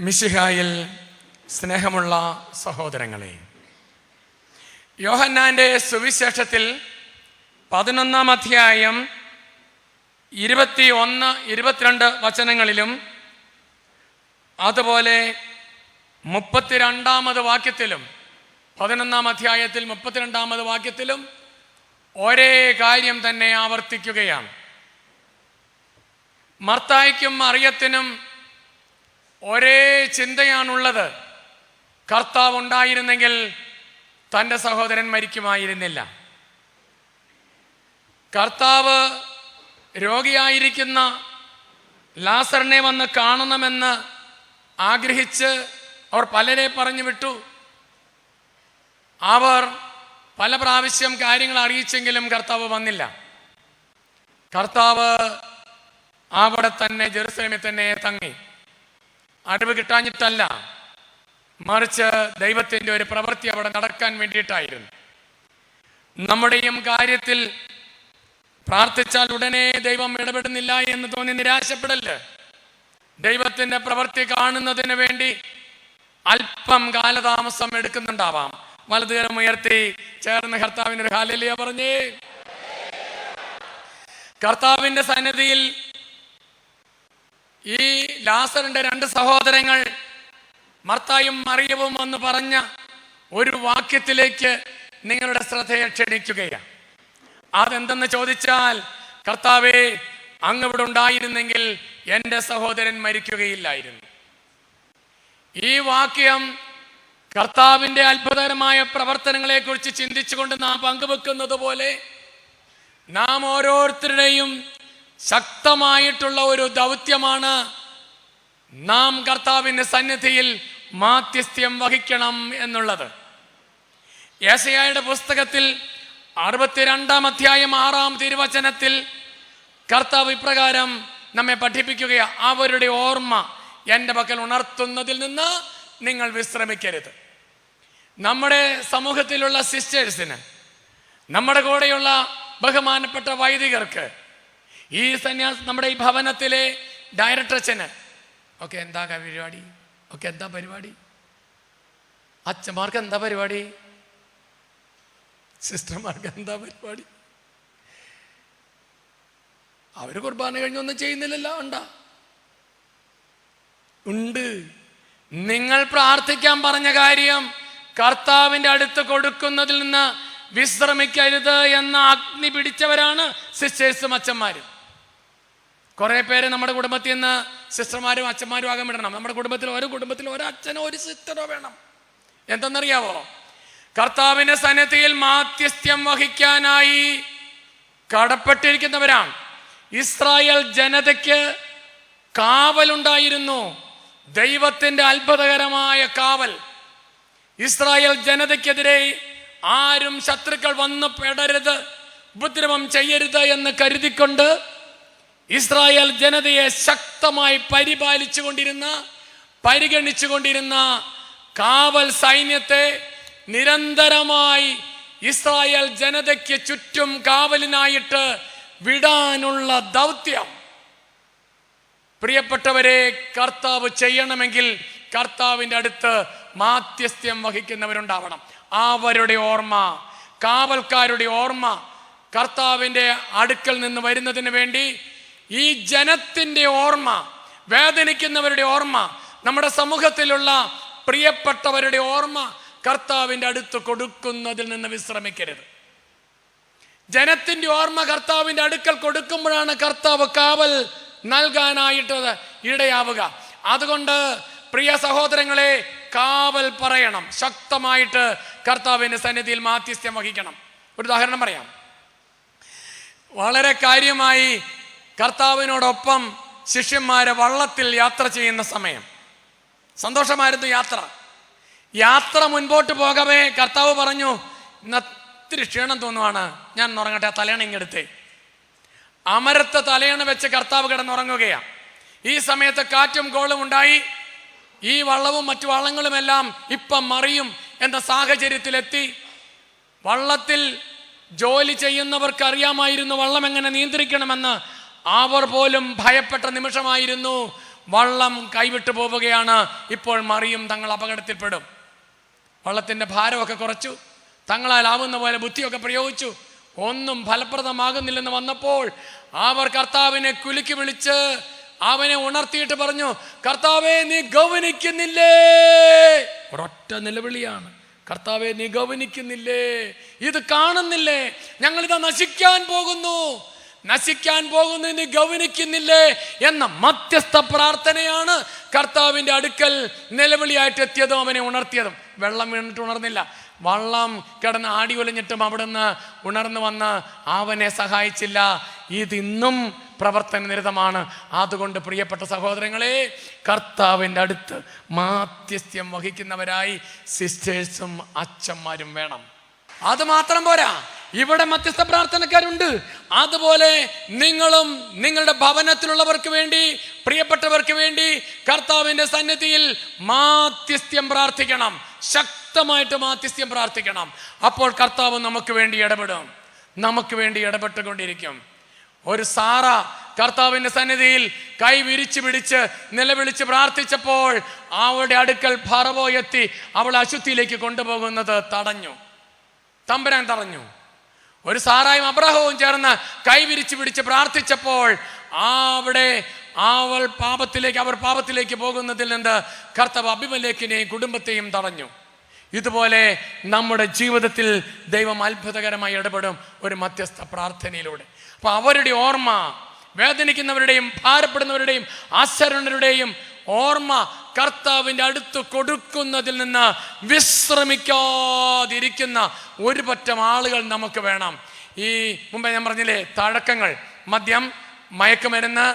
മിശിഹായിൽ സ്നേഹമുള്ള സഹോദരങ്ങളെ യോഹന്നാന്റെ സുവിശേഷത്തിൽ പതിനൊന്നാം അധ്യായം ഇരുപത്തി ഒന്ന് ഇരുപത്തിരണ്ട് വചനങ്ങളിലും അതുപോലെ മുപ്പത്തിരണ്ടാമത് വാക്യത്തിലും പതിനൊന്നാം അധ്യായത്തിൽ മുപ്പത്തിരണ്ടാമത് വാക്യത്തിലും ഒരേ കാര്യം തന്നെ ആവർത്തിക്കുകയാണ്. മർത്തായ്ക്കും അറിയത്തിനും ഒരേ ചിന്തയാണുള്ളത്. കർത്താവ് ഉണ്ടായിരുന്നെങ്കിൽ തന്റെ സഹോദരൻ മരിക്കുമായിരുന്നില്ല. കർത്താവ് രോഗിയായിരിക്കുന്ന ലാസറിനെ വന്ന് കാണണമെന്ന് ആഗ്രഹിച്ച് അവർ പലരെ പറഞ്ഞു വിട്ടു. അവർ പല പ്രാവശ്യം കാര്യങ്ങൾ അറിയിച്ചെങ്കിലും കർത്താവ് വന്നില്ല. കർത്താവ് അവിടെ തന്നെ ജെറുസലേമിൽ തന്നെ തങ്ങി. അറിവ് കിട്ടാഞ്ഞിട്ടല്ല. മറിച്ച് ദൈവത്തിന്റെ ഒരു പ്രവൃത്തി അവിടെ നടക്കാൻ വേണ്ടിയിട്ടായിരുന്നു. നമ്മുടെയും കാര്യത്തിൽ പ്രാർത്ഥിച്ചാൽ ഉടനെ ദൈവം ഇടപെടുന്നില്ല എന്ന് തോന്നി നിരാശപ്പെടൽ. ദൈവത്തിന്റെ പ്രവൃത്തി കാണുന്നതിന് വേണ്ടി അല്പം കാലതാമസം എടുക്കുന്നുണ്ടാവാം. വലതുകരം ഉയർത്തി ചേർന്ന് കർത്താവിന്റെ ഒരു പറഞ്ഞേ. കർത്താവിന്റെ സന്നിധിയിൽ ഈ ലാസറിന്റെ രണ്ട് സഹോദരങ്ങൾ മർത്തായും മറിയവും എന്ന് പറഞ്ഞ ഒരു വാക്യത്തിലേക്ക് നിങ്ങളുടെ ശ്രദ്ധയെ ക്ഷണിക്കുകയാണ്. അതെന്തെന്ന് ചോദിച്ചാൽ കർത്താവേ അങ്ങ് ഇവിടെ ഉണ്ടായിരുന്നെങ്കിൽ എന്റെ സഹോദരൻ മരിക്കുകയില്ലായിരുന്നു. ഈ വാക്യം കർത്താവിന്റെ അത്ഭുതകരമായ പ്രവർത്തനങ്ങളെക്കുറിച്ച് ചിന്തിച്ചുകൊണ്ട് നാം പങ്കുവെക്കുന്നത് പോലെ നാം ഓരോരുത്തരുടെയും ശക്തമായിട്ടുള്ള ഒരു ദൗത്യമാണ്. നാം കർത്താവിന്റെ സന്നിധിയിൽ മാധ്യസ്ഥ്യം വഹിക്കണം എന്നുള്ളത്. യേശയായുടെ പുസ്തകത്തിൽ അറുപത്തിരണ്ടാം അധ്യായം ആറാം തിരുവചനത്തിൽ കർത്താവ് ഇപ്രകാരം നമ്മെ പഠിപ്പിക്കുകയാണ് അവരുടെ ഓർമ്മ എന്റെ പക്കൽ ഉണർത്തുന്നതിൽ നിന്ന് നിങ്ങൾ വിശ്രമിക്കരുത്. നമ്മുടെ സമൂഹത്തിലുള്ള സിസ്റ്റേഴ്സിന് നമ്മുടെ കൂടെയുള്ള ബഹുമാനപ്പെട്ട വൈദികർക്ക് ഈ സന്യാസ് നമ്മുടെ ഈ ഭവനത്തിലെ ഡയറക്ടർ അച്ഛന്. ഓക്കെ എന്താ പരിപാടി? ഓക്കെ എന്താ പരിപാടി? അച്ഛന്മാർക്ക് എന്താ പരിപാടി? സിസ്റ്റർമാർക്ക് എന്താ പരിപാടി? അവർ കുർബാന കഴിഞ്ഞൊന്നും ചെയ്യുന്നില്ലല്ലോ ഉണ്ടാ ഉണ്ട്. നിങ്ങൾ പ്രാർത്ഥിക്കാൻ പറഞ്ഞ കാര്യം കർത്താവിന്റെ അടുത്ത് കൊടുക്കുന്നതിൽ നിന്ന് വിശ്രമിക്കരുത് എന്ന അഗ്നി പിടിച്ചവരാണ് സിസ്റ്റേഴ്സും അച്ഛന്മാരും. കുറെ പേര് നമ്മുടെ കുടുംബത്തിൽ നിന്ന് സിസ്റ്റർമാരും അച്ഛന്മാരും ആകാൻ വിടണം നമ്മുടെ കുടുംബത്തിൽ ഒരു കുടുംബത്തിൽ ഒരു അച്ഛനോ ഒരു സിസ്റ്ററോ വേണം. എന്തെന്നറിയാവോ? കർത്താവിന്റെ സന്നിധിയിൽ മാധ്യസ്ഥ്യം വഹിക്കാനായി കടപ്പെട്ടിരിക്കുന്നവരാണ്. ഇസ്രായേൽ ജനതയ്ക്ക് കാവലുണ്ടായിരുന്നു. ദൈവത്തിന്റെ അത്ഭുതകരമായ കാവൽ. ഇസ്രായേൽ ജനതയ്ക്കെതിരെ ആരും ശത്രുക്കൾ വന്ന് പെടരുത് ഉപദ്രവം ചെയ്യരുത് എന്ന് കരുതിക്കൊണ്ട് ഇസ്രായേൽ ജനതയെ ശക്തമായി പരിപാലിച്ചു കൊണ്ടിരുന്ന പരിഗണിച്ചു കൊണ്ടിരുന്ന കാവൽ സൈന്യത്തെ നിരന്തരമായി ഇസ്രായേൽ ജനതയ്ക്ക് ചുറ്റും കാവലിനായിട്ട് വിടാനുള്ള ദൗത്യം. പ്രിയപ്പെട്ടവരെ കർത്താവ് ചെയ്യണമെങ്കിൽ കർത്താവിന്റെ അടുത്ത് മാധ്യസ്ഥ്യം വഹിക്കുന്നവരുണ്ടാവണം. അവരുടെ ഓർമ്മ കാവൽക്കാരുടെ ഓർമ്മ കർത്താവിന്റെ അടുക്കൽ നിന്ന് വരുന്നതിന് വേണ്ടി ഈ ജനത്തിന്റെ ഓർമ്മ വേദനിക്കുന്നവരുടെ ഓർമ്മ നമ്മുടെ സമൂഹത്തിലുള്ള പ്രിയപ്പെട്ടവരുടെ ഓർമ്മ കർത്താവിന്റെ അടുത്ത് കൊടുക്കുന്നതിൽ നിന്ന് വിശ്രമിക്കരുത്. ജനത്തിന്റെ ഓർമ്മ കർത്താവിന്റെ അടുക്കൽ കൊടുക്കുമ്പോഴാണ് കർത്താവ് കാവൽ നൽകാനായിട്ടത് ഇടയാവുക. അതുകൊണ്ട് പ്രിയ സഹോദരങ്ങളെ കാവൽ പറയണം. ശക്തമായിട്ട് കർത്താവിന്റെ സന്നിധിയിൽ മാധ്യസ്ഥ്യം വഹിക്കണം. ഒരു ഉദാഹരണം പറയാം. വളരെ കാര്യമായി കർത്താവിനോടൊപ്പം ശിഷ്യന്മാരെ വള്ളത്തിൽ യാത്ര ചെയ്യുന്ന സമയം. സന്തോഷമായിരുന്നു യാത്ര. യാത്ര മുൻപോട്ട് പോകവേ കർത്താവ് പറഞ്ഞു ഇന്നത്തിരി ക്ഷീണം തോന്നുവാണ്. ഞാൻ ഉറങ്ങട്ടെ ആ തലയണ ഇങ്ങെടുത്തേ അമരത്ത് തലയണ വെച്ച് കർത്താവ് കിടന്നുറങ്ങുകയാണ് ഈ സമയത്ത് കാറ്റും കോളും ഉണ്ടായി. ഈ വള്ളവും മറ്റു വള്ളങ്ങളുമെല്ലാം ഇപ്പം മറിയും എന്ന സാഹചര്യത്തിലെത്തി. വള്ളത്തിൽ ജോലി ചെയ്യുന്നവർക്ക് അറിയാമായിരുന്നു വള്ളം എങ്ങനെ നിയന്ത്രിക്കണമെന്ന്. അവർ പോലും ഭയപ്പെട്ട നിമിഷമായിരുന്നു. വള്ളം കൈവിട്ടു പോവുകയാണ്. ഇപ്പോൾ മറിയും തങ്ങൾ അപകടത്തിൽപ്പെടും. വള്ളത്തിന്റെ ഭാരമൊക്കെ കുറച്ചു. തങ്ങളാൽ ആവുന്ന പോലെ ബുദ്ധിയൊക്കെ പ്രയോഗിച്ചു. ഒന്നും ഫലപ്രദമാകുന്നില്ലെന്ന് വന്നപ്പോൾ അവർ കർത്താവിനെ കുലുക്കി വിളിച്ച് അവനെ ഉണർത്തിയിട്ട് പറഞ്ഞു കർത്താവെ നീ ഗൗനിക്കുന്നില്ലേ? ഒരൊറ്റ നിലവിളിയാണ്. കർത്താവെ നീ ഗൗനിക്കുന്നില്ലേ? ഇത് കാണുന്നില്ലേ? ഞങ്ങളിതാ നശിക്കാൻ പോകുന്നു. നശിക്കാൻ പോകുന്ന നീ ഗൗനിക്കുന്നില്ലേ എന്ന മധ്യസ്ഥ പ്രാർത്ഥനയാണ് കർത്താവിന്റെ അടുക്കൽ നിലവിളിയായിട്ട് എത്തിയതും അവനെ ഉണർത്തിയതും. വെള്ളം വീണിട്ട് ഉണർന്നില്ല. വള്ളം കിടന്ന് ആടി ഒലിഞ്ഞിട്ടും അവിടുന്ന് ഉണർന്നു വന്ന് അവനെ സഹായിച്ചില്ല. ഇതിന്നും പ്രവർത്തന നിരതമാണ് അതുകൊണ്ട് പ്രിയപ്പെട്ട സഹോദരങ്ങളെ കർത്താവിന്റെ അടുത്ത് മാധ്യസ്ഥ്യം വഹിക്കുന്നവരായി സിസ്റ്റേഴ്സും അച്ഛന്മാരും വേണം. അത് മാത്രം പോരാ. ഇവിടെ മധ്യസ്ഥ പ്രാർത്ഥനക്കാരുണ്ട്. അതുപോലെ നിങ്ങളും നിങ്ങളുടെ ഭവനത്തിലുള്ളവർക്ക് വേണ്ടി പ്രിയപ്പെട്ടവർക്ക് വേണ്ടി കർത്താവിന്റെ സന്നിധിയിൽ മാധ്യസ്ഥ്യം പ്രാർത്ഥിക്കണം. ശക്തമായിട്ട് മാധ്യസ്ഥ്യം പ്രാർത്ഥിക്കണം. അപ്പോൾ കർത്താവ് നമുക്ക് വേണ്ടി ഇടപെടും. നമുക്ക് വേണ്ടി ഇടപെട്ടുകൊണ്ടിരിക്കും. ഒരു സാറ കർത്താവിന്റെ സന്നിധിയിൽ കൈ വിരിച്ചു പിടിച്ച് നിലവിളിച്ച് പ്രാർത്ഥിച്ചപ്പോൾ അവളുടെ അടുക്കൽ ഫറവോ എത്തി അവൾ അശുദ്ധിയിലേക്ക് കൊണ്ടുപോകുന്നത് തടഞ്ഞു. തമ്പരാൻ തടഞ്ഞു. ഒരു സാറായും അബ്രഹവും ചേർന്ന് കൈവിരിച്ചു പിടിച്ച് പ്രാർത്ഥിച്ചപ്പോൾ അവിടെ അവൾ പാപത്തിലേക്ക് അവർ പാപത്തിലേക്ക് പോകുന്നതിൽ നിന്ന് കർത്തവ് അഭിമലേഖിനെയും കുടുംബത്തെയും തടഞ്ഞു. ഇതുപോലെ നമ്മുടെ ജീവിതത്തിൽ ദൈവം അത്ഭുതകരമായി ഇടപെടും ഒരു മധ്യസ്ഥ പ്രാർത്ഥനയിലൂടെ. അപ്പൊ അവരുടെ ഓർമ്മ വേദനിക്കുന്നവരുടെയും ഭാരപ്പെടുന്നവരുടെയും ആശരണരുടെയും ഓർമ്മ കർത്താവിന്റെ അടുത്ത് കൊടുക്കുന്നതിൽ നിന്ന് വിശ്രമിക്കാതിരിക്കുന്ന ഒരു പറ്റം ആളുകൾ നമുക്ക് വേണം. ഈ മുമ്പേ ഞാൻ പറഞ്ഞില്ലേ തഴക്കങ്ങൾ. മദ്യം മയക്കുമരുന്ന്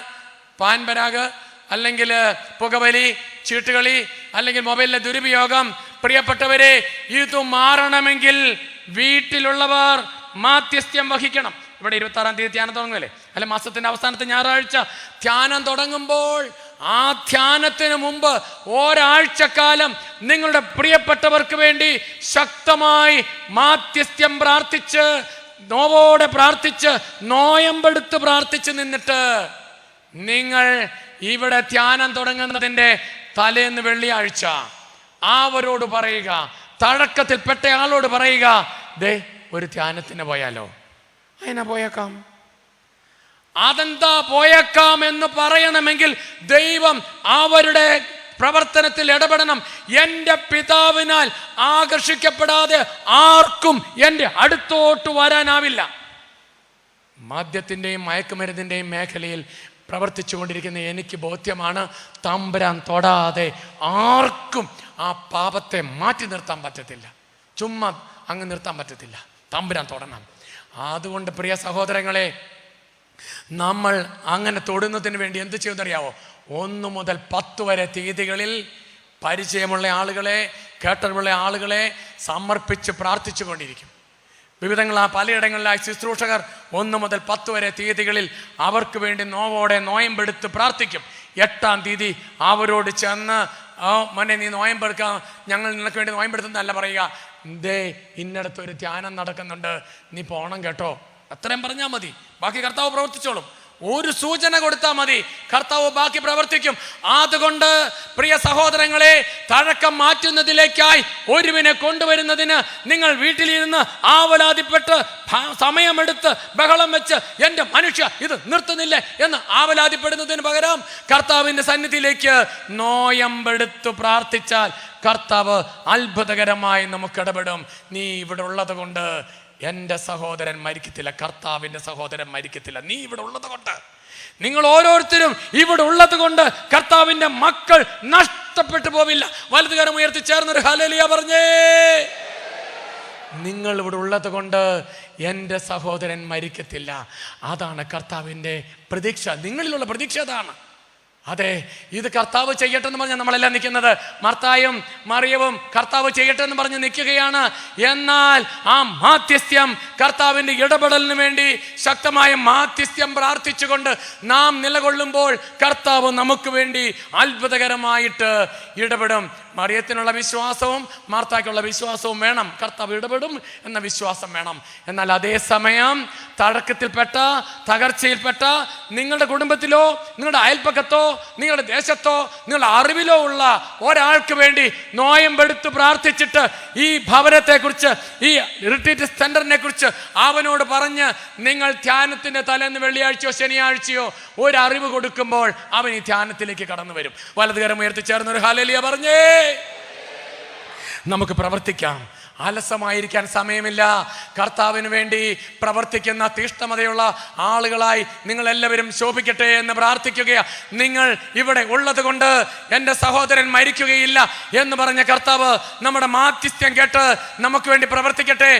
പാൻപരാഗ് അല്ലെങ്കിൽ പുകവലി ചീട്ടുകളി അല്ലെങ്കിൽ മൊബൈലിലെ ദുരുപയോഗം. പ്രിയപ്പെട്ടവരെ ഇത് മാറണമെങ്കിൽ വീട്ടിലുള്ളവർ മാധ്യസ്ഥ്യം വഹിക്കണം. ഇവിടെ ഇരുപത്തി ആറാം തീയതി ധ്യാനം തുടങ്ങുമല്ലേ അല്ലെ മാസത്തിന്റെ അവസാനത്തെ ഞായറാഴ്ച ധ്യാനം തുടങ്ങുമ്പോൾ ആ ധ്യാനത്തിന് മുമ്പ് ഒരാഴ്ചക്കാലം നിങ്ങളുടെ പ്രിയപ്പെട്ടവർക്ക് വേണ്ടി ശക്തമായി മാധ്യസ്ഥ്യം പ്രാർത്ഥിച്ച് നോവോടെ പ്രാർത്ഥിച്ച് നോയമ്പെടുത്ത് പ്രാർത്ഥിച്ച് നിന്നിട്ട് നിങ്ങൾ ഇവിടെ ധ്യാനം തുടങ്ങുന്നതിന്റെ തലേന്ന് വെള്ളിയാഴ്ച ആവരോട് പറയുക തഴക്കത്തിൽപ്പെട്ടയാളോട് പറയുക ദേ ഒരു ധ്യാനത്തിന് പോയാലോ? അതിനാ പോയേക്കാം. അതെന്താ പോയേക്കാം എന്ന് പറയണമെങ്കിൽ ദൈവം അവരുടെ പ്രവർത്തനത്തിൽ ഇടപെടണം. എന്റെ പിതാവിനാൽ ആകർഷിക്കപ്പെടാതെ ആർക്കും എന്റെ അടുത്തോട്ട് വരാനാവില്ല. മദ്യത്തിന്റെയും മയക്കുമരുന്നിന്റെയും മേഖലയിൽ പ്രവർത്തിച്ചു കൊണ്ടിരിക്കുന്ന എനിക്ക് ബോധ്യമാണ് തമ്പുരാൻ തൊടാതെ ആർക്കും ആ പാപത്തെ മാറ്റി നിർത്താൻ പറ്റത്തില്ല. ചുമ്മാ അങ്ങ് നിർത്താൻ പറ്റത്തില്ല. തമ്പുരാൻ തൊടണം. അതുകൊണ്ട് പ്രിയ സഹോദരങ്ങളെ നമ്മൾ അങ്ങനെ തൊടുന്നതിന് വേണ്ടി എന്ത് ചെയ്യുന്നറിയാവോ ഒന്ന് മുതൽ പത്ത് വരെ തീയതികളിൽ പരിചയമുള്ള ആളുകളെ കേട്ടറിവുള്ള ആളുകളെ സമർപ്പിച്ച് പ്രാർത്ഥിച്ചു കൊണ്ടിരിക്കും വിവിധങ്ങളാ പലയിടങ്ങളിലായി ശുശ്രൂഷകർ ഒന്ന് മുതൽ പത്ത് വരെ തീയതികളിൽ അവർക്ക് വേണ്ടി നോവോടെ നോയമ്പെടുത്ത് പ്രാർത്ഥിക്കും. എട്ടാം തീയതി അവരോട് ചെന്ന് ഓ മോനെ നീ നോയമ്പെടുക്കാം ഞങ്ങൾ നിനക്ക് വേണ്ടി നോയമ്പെടുത്തുന്നതല്ല പറയുക. ദേ ഇന്നടത്ത് ഒരു ധ്യാനം നടക്കുന്നുണ്ട്. നീ പോണം കേട്ടോ. അത്രയും പറഞ്ഞാൽ മതി. ബാക്കി കർത്താവ് പ്രവർത്തിച്ചോളും. ഒരു സൂചന കൊടുത്താൽ മതി. കർത്താവ് ബാക്കി പ്രവർത്തിക്കും. അതുകൊണ്ട് പ്രിയ സഹോദരങ്ങളെ തഴക്കം മാറ്റുന്നതിലേക്കായി ഒരുവിനെ കൊണ്ടുവരുന്നതിന് നിങ്ങൾ വീട്ടിലിരുന്ന് ആവലാതിപ്പെട്ട് സമയമെടുത്ത് ബഹളം വെച്ച് എന്റെ മനുഷ്യ ഇത് നിർത്തുന്നില്ല എന്ന് ആവലാതിപ്പെടുന്നതിന് പകരം കർത്താവിന്റെ സന്നിധിയിലേക്ക് നോയമ്പെടുത്ത് പ്രാർത്ഥിച്ചാൽ കർത്താവ് അത്ഭുതകരമായി നമുക്ക് ഇടപെടും. നീ ഇവിടെ ഉള്ളത് കൊണ്ട് എന്റെ സഹോദരൻ മരിക്കത്തില്ല കർത്താവിന്റെ സഹോദരൻ മരിക്കത്തില്ല. നീ ഇവിടെ ഉള്ളത് കൊണ്ട്. നിങ്ങൾ ഓരോരുത്തരും ഇവിടെ ഉള്ളത് കൊണ്ട് കർത്താവിന്റെ മക്കൾ നഷ്ടപ്പെട്ടു പോവില്ല. വലതുകരം ഉയർത്തി ചേർന്നൊരു ഹലലിയ പറഞ്ഞേ. നിങ്ങൾ ഇവിടെ ഉള്ളത് കൊണ്ട് എന്റെ സഹോദരൻ മരിക്കത്തില്ല. അതാണ് കർത്താവിന്റെ പ്രതീക്ഷ. നിങ്ങളിലുള്ള പ്രതീക്ഷ അതാണ്. അതെ ഇത് കർത്താവ് ചെയ്യട്ടെ എന്ന് പറഞ്ഞാൽ നമ്മളെല്ലാം നിൽക്കുന്നത്. മർത്തായും മറിയവും കർത്താവ് ചെയ്യട്ടെ എന്ന് പറഞ്ഞ് നിൽക്കുകയാണ്. എന്നാൽ ആ മാധ്യസ്ഥ്യം കർത്താവിന്റെ ഇടപെടലിന് വേണ്ടി ശക്തമായ മാധ്യസ്ഥ്യം പ്രാർത്ഥിച്ചുകൊണ്ട് നാം നിലകൊള്ളുമ്പോൾ കർത്താവ് നമുക്ക് വേണ്ടി അത്ഭുതകരമായിട്ട് ഇടപെടും. മറിയത്തിനുള്ള വിശ്വാസവും മാർത്താക്കുള്ള വിശ്വാസവും വേണം. കർത്താവ് ഇടപെടും എന്ന വിശ്വാസം വേണം. എന്നാൽ അതേസമയം തഴക്കത്തിൽപ്പെട്ട തകർച്ചയിൽപ്പെട്ട നിങ്ങളുടെ കുടുംബത്തിലോ നിങ്ങളുടെ അയൽപ്പക്കത്തോ നിങ്ങളുടെ ദേശത്തോ നിങ്ങളുടെ അറിവിലോ ഉള്ള ഒരാൾക്ക് വേണ്ടി നോയമ്പെടുത്ത് പ്രാർത്ഥിച്ചിട്ട് ഈ ഭവനത്തെക്കുറിച്ച് ഈ റിട്രീറ്റ് സെന്ററിനെ കുറിച്ച് അവനോട് പറഞ്ഞ് നിങ്ങൾ ധ്യാനത്തിന്റെ തലേന്ന് വെള്ളിയാഴ്ചയോ ശനിയാഴ്ചയോ ഒരു അറിവ് കൊടുക്കുമ്പോൾ അവൻ ഈ ധ്യാനത്തിലേക്ക് കടന്നു വരും. വലതുകരം ഉയർത്തി ചേർന്ന് ഒരു ഹാലലിയ പറഞ്ഞേ. നമുക്ക് പ്രവർത്തിക്കാം. അലസമായിരിക്കാൻ സമയമില്ല. കർത്താവിന് വേണ്ടി പ്രവർത്തിക്കുന്ന തീഷ്ണമതയുള്ള ആളുകളായി നിങ്ങൾ എല്ലാവരും ശോഭിക്കട്ടെ എന്ന് പ്രാർത്ഥിക്കുകയാണ് നിങ്ങൾ ഇവിടെ ഉള്ളത് കൊണ്ട് എന്റെ സഹോദരൻ മരിക്കുകയില്ല എന്ന് പറഞ്ഞ കർത്താവ് നമ്മുടെ മാധ്യസ്ഥ്യം കേട്ട് നമുക്ക് വേണ്ടി പ്രവർത്തിക്കട്ടെ.